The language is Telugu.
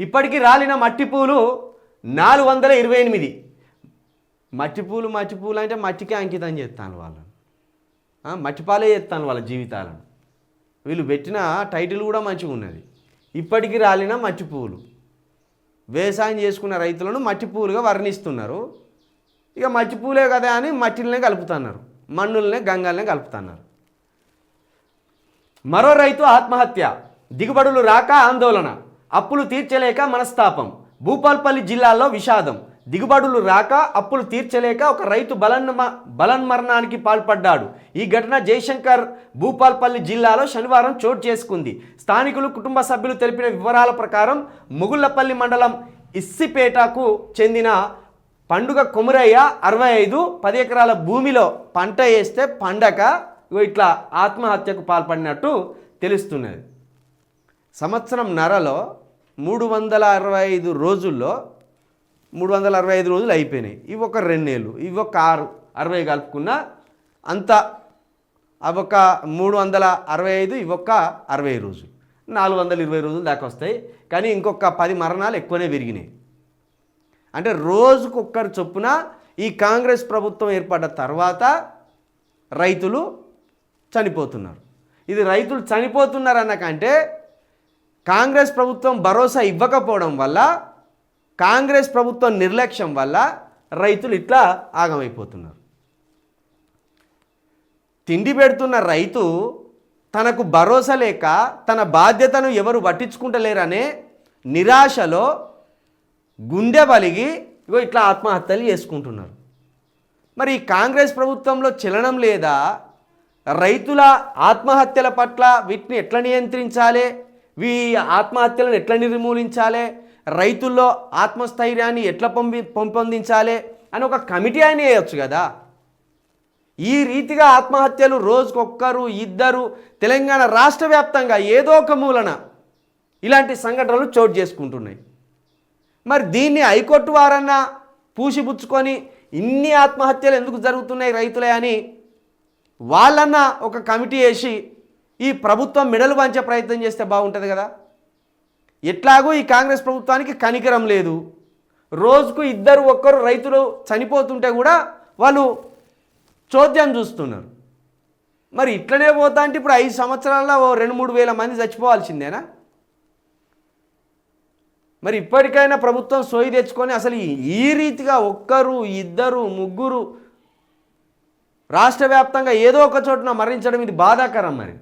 ఇప్పటికీ రాలిన మట్టి పూలు నాలుగు వందల ఇరవై ఎనిమిది. మట్టి పూలు మట్టి పూలు అంటే మట్టికే అంకితం చేస్తాను వాళ్ళని మట్టిపాలే చేస్తాను వాళ్ళ జీవితాలను. వీళ్ళు పెట్టిన టైటిల్ కూడా మంచిగా ఉన్నది. ఇప్పటికీ రాలిన మట్టి పువ్వులు వ్యవసాయం చేసుకున్న రైతులను మట్టి పువ్వులుగా వర్ణిస్తున్నారు. ఇక మట్టి పూలే కదా అని మట్టిలనే కలుపుతున్నారు. మన్నులనే గంగల్నే కలుపుతున్నారు. మరో రైతు ఆత్మహత్య. దిగుబడులు రాక ఆందోళన. అప్పులు తీర్చలేక మనస్తాపం. భూపాల్పల్లి జిల్లాలో విషాదం. దిగుబడులు రాక అప్పులు తీర్చలేక ఒక రైతు బలన్మ బలన్మరణానికి పాల్పడ్డాడు. ఈ ఘటన జయశంకర్ భూపాల్పల్లి జిల్లాలో శనివారం చోటు చేసుకుంది. స్థానికులు కుటుంబ సభ్యులు తెలిపిన వివరాల ప్రకారం ముగుళ్ళపల్లి మండలం ఇస్సిపేటకు చెందిన పండుగ కొమురయ్య అరవై ఐదు పది ఎకరాల భూమిలో పంట వేస్తే పండక ఇట్లా ఆత్మహత్యకు పాల్పడినట్టు తెలుస్తున్నది. సంవత్సరం నరలో మూడు వందల అరవై ఐదు రోజుల్లో మూడు వందల అరవై ఐదు రోజులు అయిపోయినాయి. ఇవి ఒక రెండేళ్ళు ఇవి ఒక ఆరు అరవై కలుపుకున్న అంత అవి ఒక మూడు వందల అరవై ఐదు ఇవి ఒక అరవై రోజులు. నాలుగు వందల ఇరవై రోజులు దాకా వస్తాయి. కానీ ఇంకొక పది మరణాలు ఎక్కువనే పెరిగినాయి అంటే రోజుకు ఒక్కరు చొప్పున ఈ కాంగ్రెస్ ప్రభుత్వం ఏర్పడ్డ తర్వాత రైతులు చనిపోతున్నారు. ఇది రైతులు చనిపోతున్నారు అన్నకంటే కాంగ్రెస్ ప్రభుత్వం భరోసా ఇవ్వకపోవడం వల్ల కాంగ్రెస్ ప్రభుత్వం నిర్లక్ష్యం వల్ల రైతులు ఇట్లా ఆగమైపోతున్నారు. తిండి పెడుతున్న రైతు తనకు భరోసా లేక తన బాధ్యతను ఎవరు పట్టించుకుంటలేరనే నిరాశలో గుండె బలిగి ఇగో ఇట్లా ఆత్మహత్యలు చేసుకుంటున్నారు. మరి కాంగ్రెస్ ప్రభుత్వంలో చలనం లేదా? రైతుల ఆత్మహత్యల పట్ల వీటిని ఎట్లా నియంత్రించాలి? వీ ఆత్మహత్యలను ఎట్లా నిర్మూలించాలి? రైతుల్లో ఆత్మస్థైర్యాన్ని ఎట్లా పంపి పెంపొందించాలి? అని ఒక కమిటీ అయినా వేయొచ్చు కదా. ఈ రీతిగా ఆత్మహత్యలు రోజుకొక్కరు ఇద్దరు తెలంగాణ రాష్ట్ర వ్యాప్తంగా ఏదో ఒక మూలన ఇలాంటి సంఘటనలు చోటు చేసుకుంటున్నాయి. మరి దీన్ని హైకోర్టు వారన్నా పూసిపుచ్చుకొని ఇన్ని ఆత్మహత్యలు ఎందుకు జరుగుతున్నాయి రైతులే అని వాళ్ళన్నా ఒక కమిటీ వేసి ఈ ప్రభుత్వం మెడలు వంచే ప్రయత్నం చేస్తే బాగుంటుంది కదా? ఎట్లాగూ ఈ కాంగ్రెస్ ప్రభుత్వానికి కనికరం లేదు. రోజుకు ఇద్దరు ఒక్కరు రైతులు చనిపోతుంటే కూడా వాళ్ళు చోద్యం చూస్తున్నారు. మరి ఇట్లనే పోతా అంటే ఇప్పుడు ఐదు సంవత్సరాల్లో ఓ రెండు మూడు వేల మంది చచ్చిపోవాల్సిందేనా? మరి ఇప్పటికైనా ప్రభుత్వం సోయి తెచ్చుకొని అసలు ఈ- ఈ రీతిగా ఒక్కరు ఇద్దరు ముగ్గురు రాష్ట్ర వ్యాప్తంగా ఏదో ఒక చోటున మరణించడం ఇది బాధాకరం మరి.